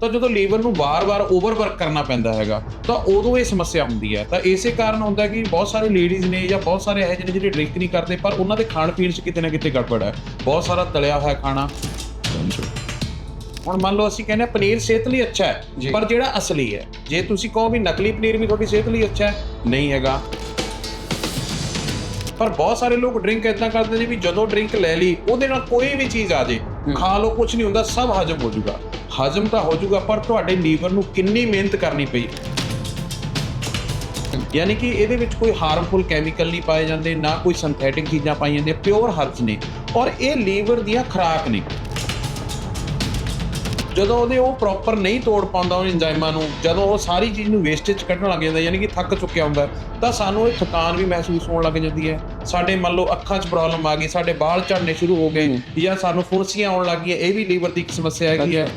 ਤਾਂ ਜਦੋਂ ਲੀਵਰ ਨੂੰ ਵਾਰ-ਵਾਰ ਓਵਰਵਰਕ ਕਰਨਾ ਪੈਂਦਾ ਹੈਗਾ ਤਾਂ ਉਦੋਂ ਇਹ ਸਮੱਸਿਆ ਹੁੰਦੀ ਹੈ। ਤਾਂ ਇਸੇ ਕਾਰਨ ਹੁੰਦਾ ਕਿ ਬਹੁਤ ਸਾਰੇ ਲੇਡੀਜ਼ ਨੇ ਜਾਂ ਬਹੁਤ ਸਾਰੇ ਇਹੋ ਜਿਹੇ ਨੇ ਜਿਹੜੇ ਡਰਿੰਕ ਨਹੀਂ ਕਰਦੇ ਪਰ ਉਹਨਾਂ ਦੇ ਖਾਣ ਪੀਣ 'ਚ ਕਿਤੇ ਨਾ ਕਿਤੇ ਗੜਬੜ ਹੈ। ਬਹੁਤ ਸਾਰਾ ਤਲਿਆ ਹੋਇਆ ਖਾਣਾ। ਹੁਣ ਮੰਨ ਲਓ ਅਸੀਂ ਕਹਿੰਦੇ ਪਨੀਰ ਸਿਹਤ ਲਈ ਅੱਛਾ। ਹੈ ਪਰ ਜਿਹੜਾ ਅਸਲੀ ਹੈ ਜੇ ਤੁਸੀਂ ਕਹੋ ਵੀ ਨਕਲੀ ਪਨੀਰ ਵੀ ਤੁਹਾਡੀ ਸਿਹਤ ਲਈ ਅੱਛਾ ਹੈ ਨਹੀਂ ਹੈਗਾ। ਪਰ ਬਹੁਤ ਸਾਰੇ ਲੋਕ ਡਰਿੰਕ ਇਦਾਂ ਕਰਦੇ ਨੇ ਵੀ ਜਦੋਂ ਡਰਿੰਕ ਲੈ ਲਈ ਉਹਦੇ ਨਾਲ ਕੋਈ ਵੀ ਚੀਜ਼ ਆ ਜੇ ਖਾ ਲਓ ਕੁਝ ਨਹੀਂ ਹੁੰਦਾ ਸਭ ਹਜਮ ਹੋ ਜਾਊਗਾ ਹਜਮ ਤਾਂ ਹੋ ਜਾਊਗਾ ਪਰ ਤੁਹਾਡੇ ਲੀਵਰ ਨੂੰ ਕਿੰਨੀ ਮਿਹਨਤ ਕਰਨੀ ਪਈ। ਯਾਨੀ ਕਿ ਇਹਦੇ ਵਿੱਚ ਕੋਈ ਹਾਰਮਫੁਲ ਕੈਮੀਕਲ ਨਹੀਂ ਪਾਏ ਜਾਂਦੇ ਨਾ ਕੋਈ ਸਿੰਥੈਟਿਕ ਚੀਜ਼ਾਂ ਪਾਈਆਂ ਜਾਂਦੀਆਂ ਪਿਓਰ ਹਰਬਸ ਨੇ। ਔਰ ਇਹ ਲੀਵਰ ਦੀਆਂ ਖੁਰਾਕ ਨੇ। ਜਦੋਂ ਉਹਦੇ ਉਹ ਪ੍ਰੋਪਰ ਨਹੀਂ ਤੋੜ ਪਾਉਂਦਾ ਉਹ ਐਂਜ਼ਾਈਮਾਂ ਨੂੰ ਜਦੋਂ ਉਹ ਸਾਰੀ ਚੀਜ਼ ਨੂੰ ਵੇਸਟੇਜ ਕੱਢਣ ਲੱਗ ਜਾਂਦਾ ਯਾਨੀ ਕਿ ਥੱਕ ਚੁੱਕਿਆ ਹੁੰਦਾ ਤਾਂ ਸਾਨੂੰ ਇਹ ਥਕਾਨ ਵੀ ਮਹਿਸੂਸ ਹੋਣ ਲੱਗ ਜਾਂਦੀ ਹੈ। ਸਾਡੇ ਮੰਨ ਲਓ ਅੱਖਾਂ 'ਚ ਪ੍ਰੋਬਲਮ ਆ ਗਈ ਸਾਡੇ ਵਾਲ ਝੜਨੇ ਸ਼ੁਰੂ ਹੋ ਗਏ ਜਾਂ ਸਾਨੂੰ ਫੁਰਸੀਆਂ ਆਉਣ ਲੱਗ ਗਈਆਂ ਇਹ ਵੀ ਲੀਵਰ ਦੀ ਇੱਕ ਸਮੱਸਿਆ ਹੈਗੀ ਹੈ।